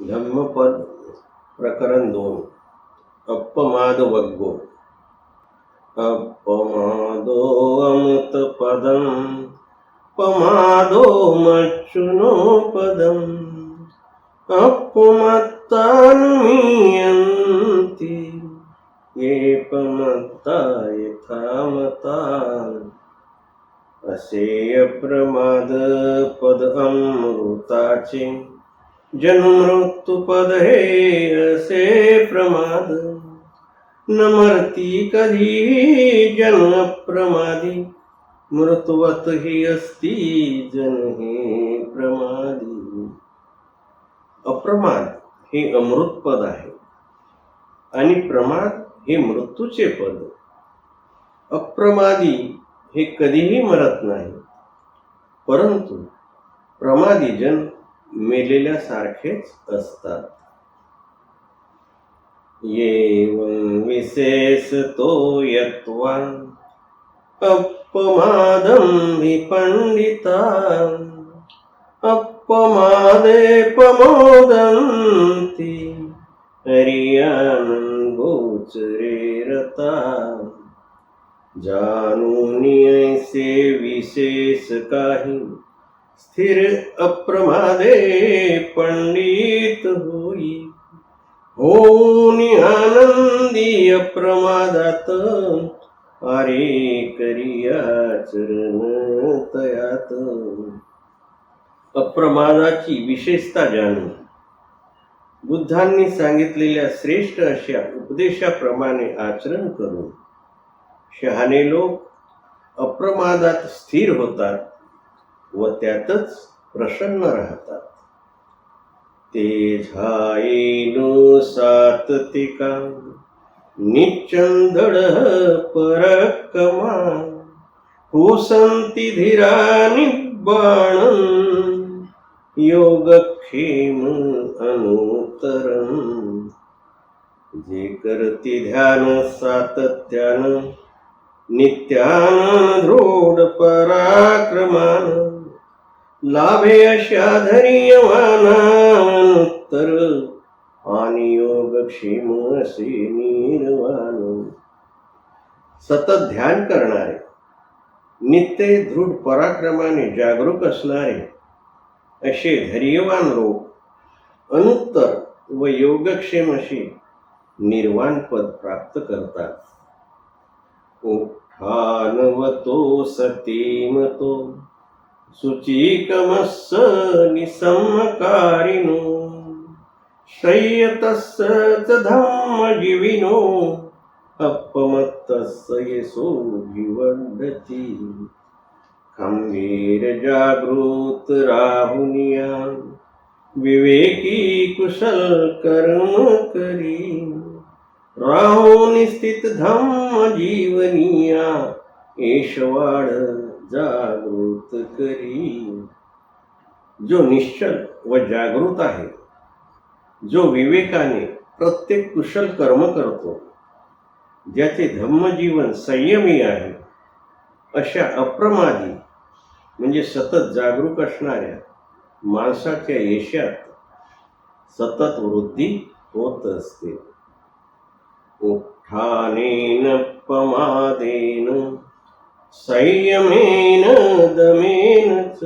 धम्मपद प्रकरण दोन अपमाद वग्गो अपमादो अमृतपदं पमादो मच्चुनो पदम् अपमत्तानुमीयन्ति ये पमत्ता यथा मता असे अप्रमाद पद अमृताचे जन्मृत्यूपद हे असे प्रमाद। न मरती कधी जन प्रमादी मृतवत ही असती जन हे प्रमादी। अप्रमाद हे अमृत पद आहे आणि प्रमाद हे मृत्यूचे पद. अप्रमादी हे कधीही मरत नाही परंतु प्रमादी जन मेलेल्यासारखेच असतात. येवं विशेषतो यत्वा अपमादं विपण्डिता अपमादे प्रमोदन्ति हरियानं गोचरे रता। जाणूनी ऐसे विशेष काही स्थिर अप्रमादे पंडित होई. होनी आनंदी अप्रमादात अरे करियाचरण तयात. अप्रमादाची विशेषता जाणून. बुद्धांनी सांगितलेल्या श्रेष्ठ अशा उपदेशाप्रमाणे आचरण करून शहाणे लोक अप्रमादात स्थिर होतात. व त्यातच प्रसन्न राहतात. ते झाईनो साततिका निचंदड परकमा हुसंती धीरा निब्बाण योगक्षेम अनुतरम जे करती ध्यान सातत्यानं नित्यानं दृढ पराक्रमान लाभे अशा धैर्यवानानंतर आणि योगक्षेम असे निर्वाण. सतत ध्यान करणारे नित्य दृढ पराक्रमाने जागरूक असणारे असे धैर्यवान लोक अनुत्तर व योगक्षेम अशी निर्वाण पद प्राप्त करतात. उठानवतो सतीमतो शुचिकमस्स निसम्मकारिणो शय्यतस्य च धम्मजीविनो अपमत्तस्य यशो विवर्धति खम्भीरजागृत राहुनिया विवेकी कुशल कर्म करी। राहुनि स्थित धम्म जीवनिया ईशवाड जागृत करी. जो निश्चल व जागृत आहे जो विवेकाने प्रत्येक कुशल कर्म करतो ज्याचे धम्मजीवन संयमी आहे अशा अप्रमादी म्हणजे सतत जागरूक असणाऱ्या माणसाच्या यशात सतत वृद्धी होत असते. उठानेन पमादेन संयमेन दमेनच।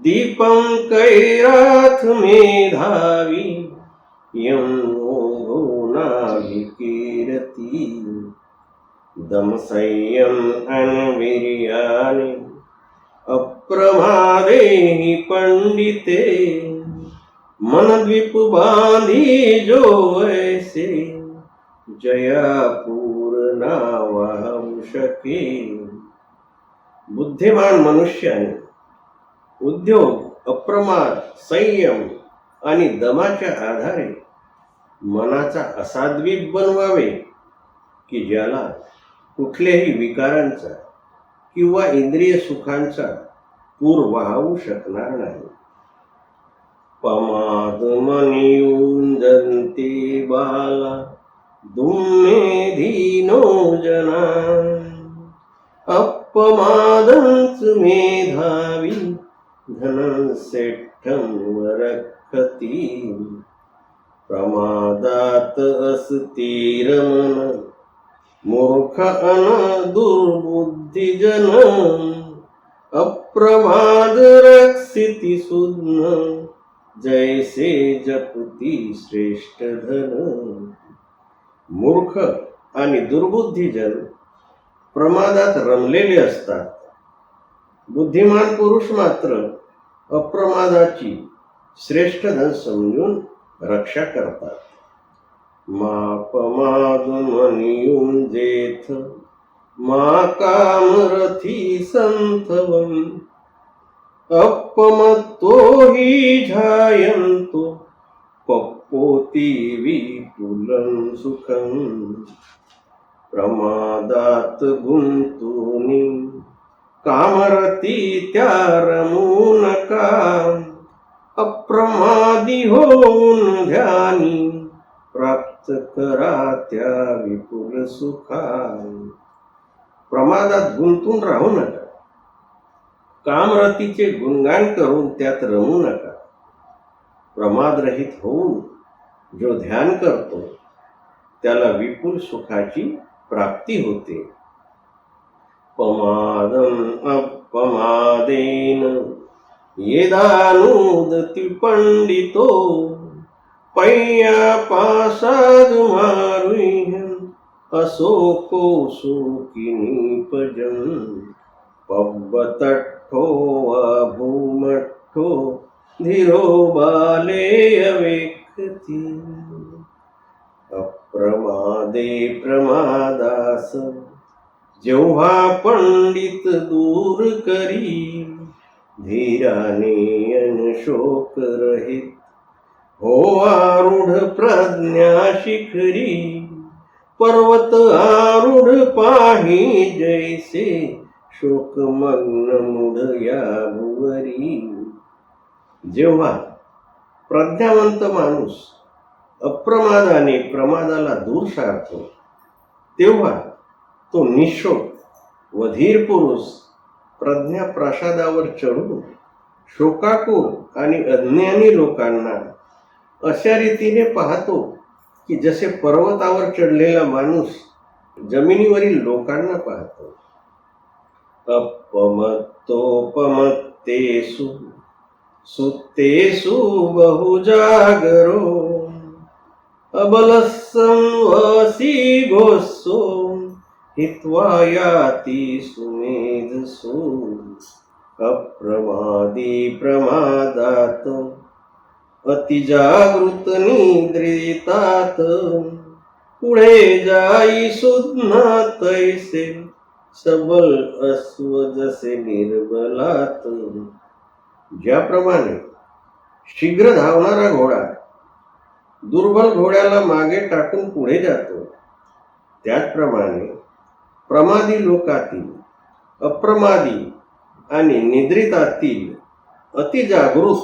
दीपं कैराथ मेधावी यं नाभिकीरती दम संयम अनवीर्याने अप्रमादे पंडिते। मन बांधी जो ऐसे जया पूर्ण वाहू शके बुद्धिमान मनुष्याने उद्योग अप्रमाद संयम आणि दमाच्या आधारे मनाचा असा द्वीप बनवावे की ज्याला कुठल्याही विकारांचा किंवा इंद्रिय सुखांचा पूर वाहू शकणार नाही. पमाद मनी जंती बाला। दुम्मे धीनो जना अपमादंच मेधावी धनसेठ्ठं वरक्कमा विखती प्रमादात असती मूर्ख अन दुर्बुद्धिजन अप्रमाद रक्षिति सुज्ञ जैसे जपति श्रेष्ठ धन। मूर्ख आणि दुर्बुद्धिजन प्रमादात रमलेले असतात. बुद्धिमान पुरुष मात्र अप्रमादाची श्रेष्ठ धन समजून रक्षा करतात. मापमादून जेथ मा कामरथी संथवन अपमत्तो हि पोती विपुलं सुखं प्रमादात गुंतुनी. कामरती त्या रमू नका अप्रमादी होऊन ध्यानी. प्राप्त करा त्या विपुल सुखा. प्रमादात गुंतून राहू नका. कामरतीचे गुणगान करून त्यात रमू नका. प्रमादरहित होऊन जो ध्यान करतो, त्याला विपुल सुखाची प्राप्ती होते. पमादम अपमादेन येदानुदति पंडितो पय्या पासाद असोको सुखिनी पजन पब्बतट्ठो वा भूमट्ठो धीरो बाले अवेक्षति अप्रमादे प्रमादास। जेव्हा पंडित दूर करी धीराने अनशोक रहित। हो आरूढ प्रज्ञा शिखरी पर्वत आरूढ पाही जैसे शोकमग्न मुढ या भुवरी जेव्हा प्रज्ञावंत माणूस अप्रमादाने प्रमादाला दूर सारतो तेव्हा तो निशोक व धीर पुरुष प्रज्ञा प्रासादावर चढून शोकाकुल आणि अज्ञानी लोकांना अशा रीतीने पाहतो की जसे पर्वतावर चढलेला माणूस जमिनीवरील लोकांना पाहतो. अपमत्तोपमत्तेषु सुत्तेषु बहुजागरो। अबलसंवसी गोस्सो हित्वा याति सुमेधसु। अप्रमादी प्रमादात। अतिजागृत निद्रितात। पुढे जाई सुज्ञा तैसे। सबल अस्व जसे निर्बलात। ज्याप्रमाणे शीघ्र धावणारा घोडा दुर्बल घोड्याला मागे टाकून पुढे जातो त्याचप्रमाणे प्रमादी लोकातील अप्रमादी आणि निद्रितातील अतिजागृत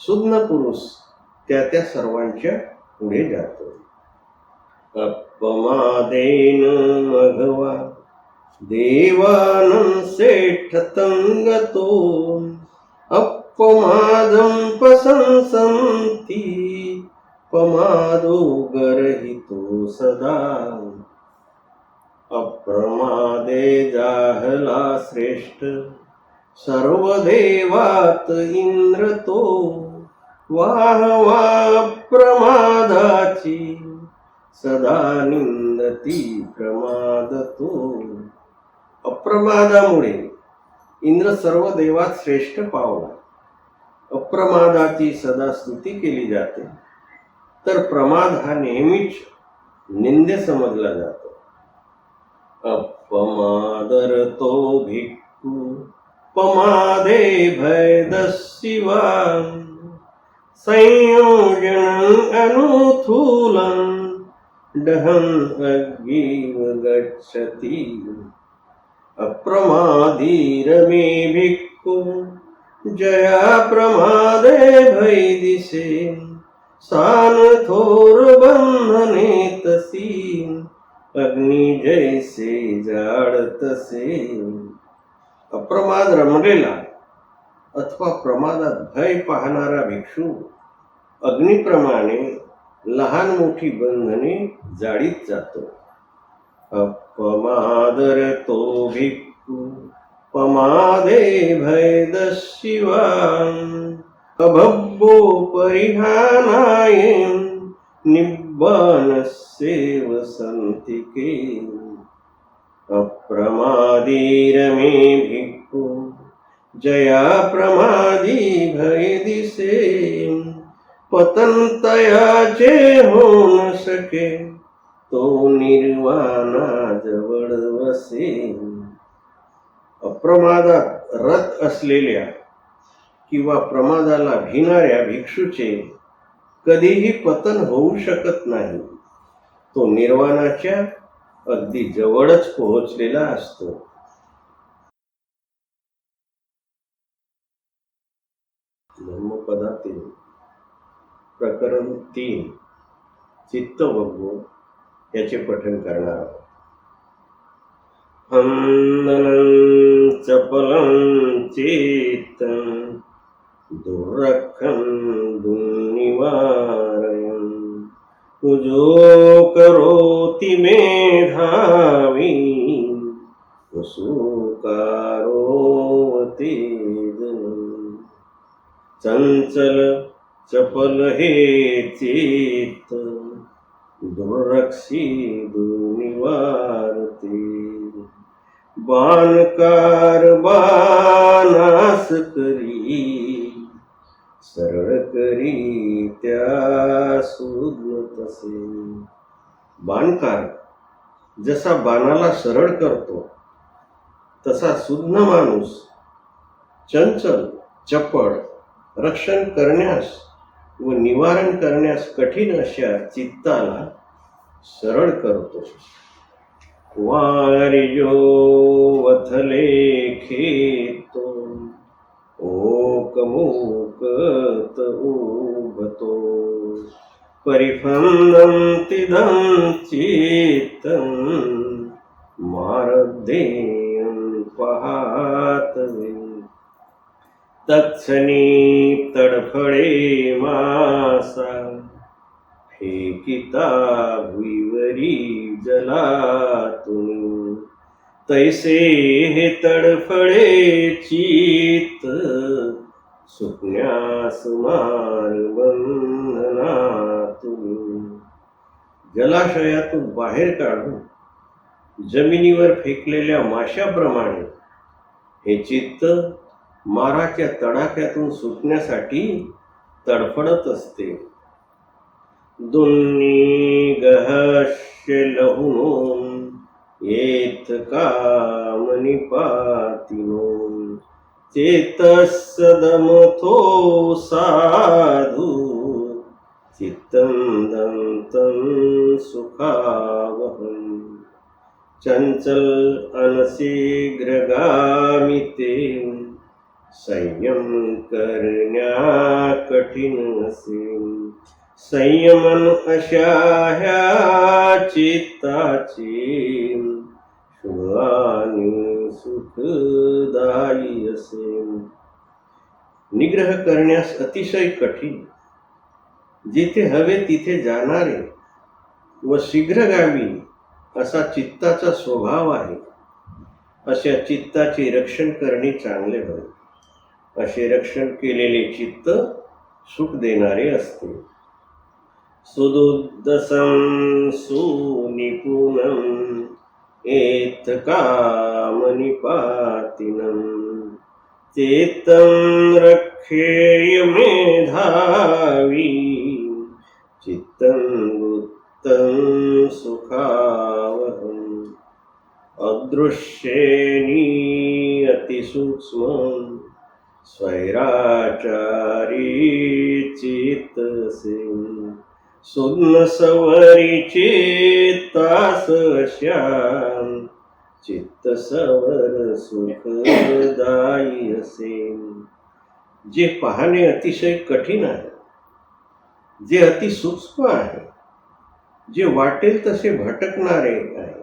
सुज्ञ पुरुष त्या त्या सर्वांच्या पुढे जातो. अपमादेन मघवा देवानं सेठतंगतो अपमादं पसंसन्ति पमादो गर्हितो सदा। अप्रमादे जाहला श्रेष्ठ सर्वदेवात इंद्रतो वाह वा प्रमादाची सदा निंदती प्रमादतो। अप्रमादामुळे इंद्र सर्व देवात श्रेष्ठ पावला. अप्रमादाची सदा स्तुती केली जाते. तर प्रमाद हा नेहमीच निंदे समजला जातो. अपमादरतो भिक्खू पमादे भयदशिवा संयोजन अनुथूलं डहं अग्निव गच्छति। अप्रमाधीरमे भिक्खु जया प्रमादे भैदिशे सान थोर बंधने तसी अग्नि जैसे जाडतसे अप्रमाद रमलेला अथवा प्रमादात भय पाहणारा भिक्षू अग्निप्रमाणे लहान मोठी बंधने जाळीत जातो। अपमादर तो भिक्खू पमादे भयद शिवान अभब्बो परिहानाय निब्बानस्येव सेव के अप्रमादीरमे भिक्खू जया प्रमादी भय दिसे जे हो न सके तो निर्वाणा जवळ वसे अप्रमादात रत असलेल्या किंवा प्रमादाला भिणाऱ्या भिक्षूचे कधीही पतन होऊ शकत नाही. तो निर्वाणाच्या अगदी जवळच पोहोचलेला असतो. धम्मपदातील प्रकरण तीन. चित्त वग्गो याचे पठन करणार आहोत. हंदनं चपलं चेत दुर्रखं दुर्निवारयन् कुजो करोति मेधावी वसूकारोवते जनम् चंचल चपल हे चेत दुर्रक्षी दुर्निवारते बाणकार बाणास करी सरळ करी त्या सुज्ञ तसे। बाणकार जसा बाणाला सरळ करतो तसा सुज्ञ माणूस चंचल चपळ रक्षण करण्यास व निवारण करण्यास कठीण अशा चित्ताला सरळ करतो. वारिजो वथले खेतो ओकमोकत उभतो. परिफन्दन्तिदं चित्तं मारदेयं पहातवे. तत्क्षणी तडफळे मासा फेकिता भुईवरी जलातून. तैसे हे तडफळे चित सुकण्यास मार बंधनातून जलाशयातून बाहेर काढून जमिनीवर फेकलेल्या माशाप्रमाणे हे चित्त माराच्या तडाख्यातून सुटण्यासाठी तडफडत असते. दुन्नी गहस्य लहुनोन येत कामनी पातिनोन साधु साधू चित्तं दन्तं सुखावहम्। चंचल अनशीघ्रगामि ते संयम करण्या कठीण असेल संयमन अशा ह्या चित्ताची सुखदायी असे निग्रह करण्यास अतिशय कठीण. जिथे हवे तिथे जाणारे व शीघ्रगामी असा चित्ताचा स्वभाव आहे अशा चित्ताचे रक्षण करणे चांगले होय. असे रक्षण केलेले चित्त सुख देणारे असते. सुदुद्दसं सुनिपुणम् एत चेत्तं चेतं रक्षेय मेधावी चित्तं गुप्तं सुखावहम् अदृश्येणी अतिसूक्ष्मम् स्वैराचारी चित्तसिं स्वप्न सवरीचे तास श्याम चित्त सवर सुखदायी असे जे पाहणे अतिशय कठीण आहे जे अति सूक्ष्म आहे जे वाटेल तसे भटकणारे आहे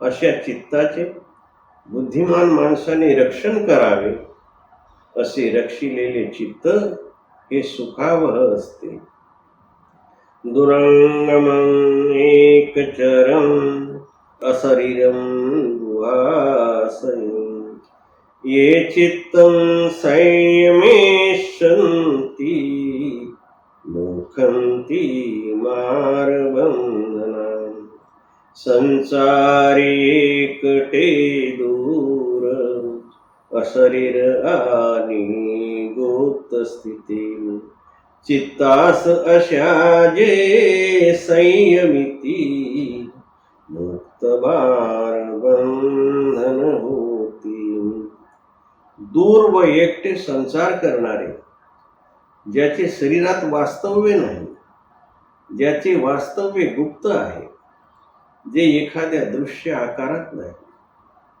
अशा चित्ताचे बुद्धिमान माणसाने रक्षण करावे असे रक्षिलेले चित्त हे सुखावह असते. दुरंगमं एकचरम् अशरीरं गुहाशयम् ये चित्तं संयमेशन्ति मुखन्ति मार्बन्धनाम् संसारीकटे दूर अशरीर आनि गुप्त चित्तास अशा जे संयमिती मुक्त बंधन होती. दूर व एकटे संसार करणारे ज्याचे शरीरात वास्तव्य नाही ज्याचे वास्तव्य गुप्त आहे जे एखाद्या दृश्य आकारात नाही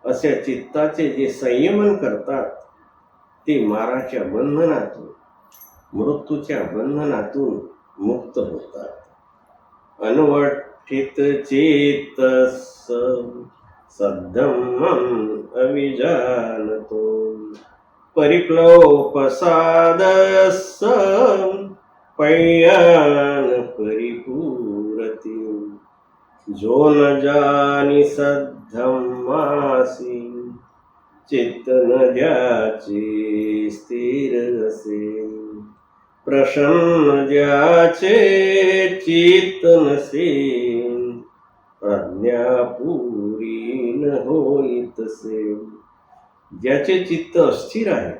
अशा चित्ताचे जे संयमन करतात ते माराच्या बंधनातून मृत्यूच्या बंधनातून मुक्त होतात. अनवठित चेतस सद्धम्मं अविजानतो परिप्लोपसादस पय्यान परिपूरती. जो न जानी सद्धम्मासी चित्त न ज्याचे स्थिर असे. प्रसन्न ज्याचे चित्त नसे प्रज्ञापुरी न होईतसे. ज्याचे चित्त अस्थिर आहे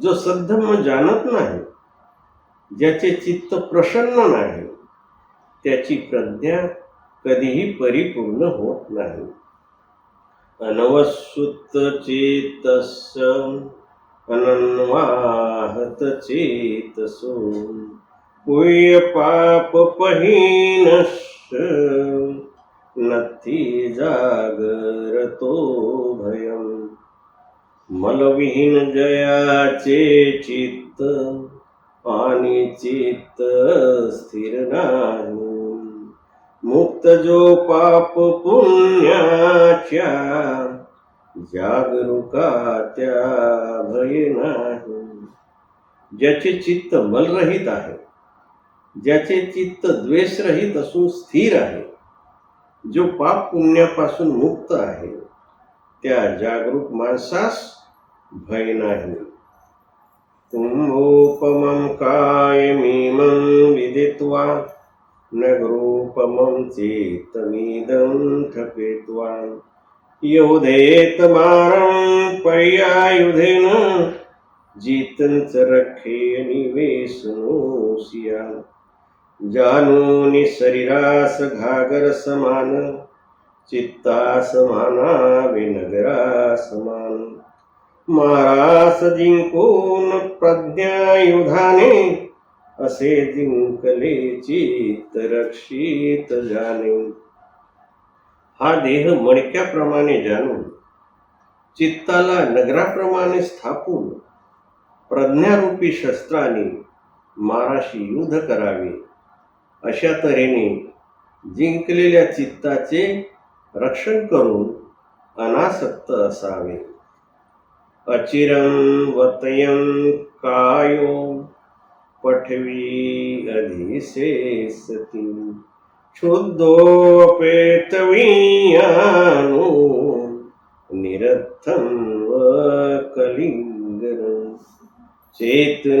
जो सद्धम जाणत नाही ज्याचे चित्त प्रसन्न नाही त्याची प्रज्ञा कधीही परिपूर्ण होत नाही. अनवसुत चेतस अनन्वाहत चेतसो। पुय पाप पहिनश नथी जागरतो भयम। मलविहीन जयाचे चित्त आणि चित्त स्थिर नाही मुक्त जो पाप पुण्याच्या जागरूका त्या भय नाही. ज्याचे चित्त मलरहित आहे ज्याचे चित्त द्वेषरहित असून स्थिर आहे जो पाप पुण्यापासून मुक्त आहे त्या जागरूक माणसास भय नाही. कुंभोपमं कायमीमं विदित्वा न ग्रूपमं चेतमिदं ठपेत्वा. योधेत मारं पर्यायुधेन जीतंच रखे निवेशनोसिया जानूनि शरीरास घागर समान. चित्ता समाना विनगरा समान मारास जिंकून प्रज्ञायुधाने असे जिंकले चित्त रक्षित जाणे. हा देह मणक्याप्रमाणे जाणून चित्ताला नगराप्रमाणे स्थापून प्रज्ञारूपी शस्त्राने माराशी युद्ध करावे अशा तऱ्हेने जिंकलेल्या चित्ताचे रक्षण करून अनासक्त असावे अचिरं वतयं कायो पठवी अधिशेषति क्षुद्धोपेतवीयानो निरर्थं व कलिङ्गरं चेतनाविहीनही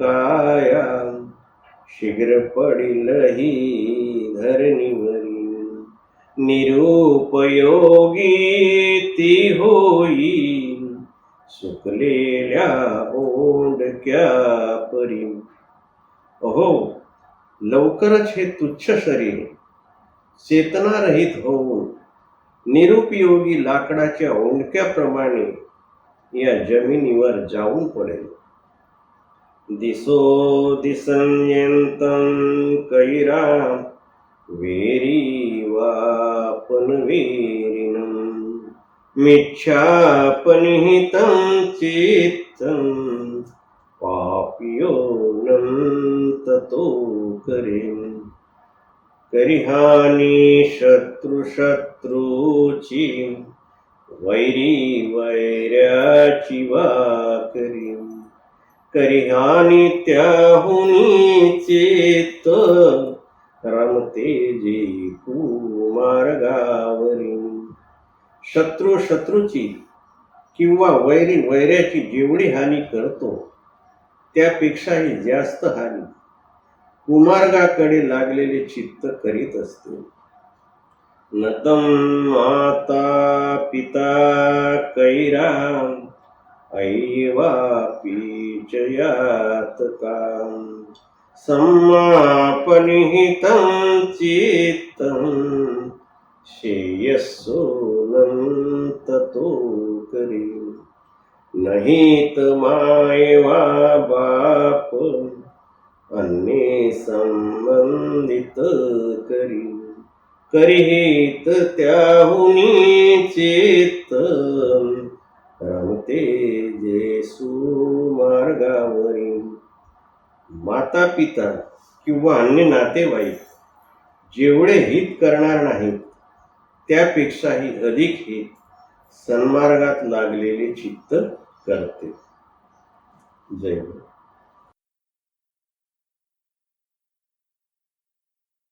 काया शीघ्र पडिलही धरणीवरी निरुपयोगी ती होई सुकलेल्या ओंडक्या परी अहो लवकरच हे तुच्छ शरीर चेतनारहित होऊन निरुपयोगी लाकडाच्या ओंडक्याप्रमाणे या जमिनीवर जाऊन पडेल. दिसो दिसंयंतं कैरा वेरी वापन वेरिनं. मिच्छापनिहितं चित्तं पापियो ततो करेन. करिहानी शत्रु शत्रूची वैरी वैऱ्याची वा करीन करिहानी त्याहुनी चेत रमते जे कुमार्गावरी शत्रू शत्रूची किंवा वैरी वैऱ्याची जेवढी हानी करतो त्यापेक्षाही जास्त हानी कुमार्गाकडे लागलेले चित्त करीत असते. नतम माता पिता कैरा ऐवापीचयात काम. सम्मापनिहितं चित्तं श्रेयस्सोनन्ततो करी नहीत मायवा बाप अन्ये संबंधित करी. करीत त्याहुनी चेत. रमते जेसू मार्गावरी. माता पिता किंवा अन्य नातेवाईक जेवढे हित करणार नाहीत त्यापेक्षाही अधिक हित सन्मार्गात लागलेले चित्त करते. जय हो.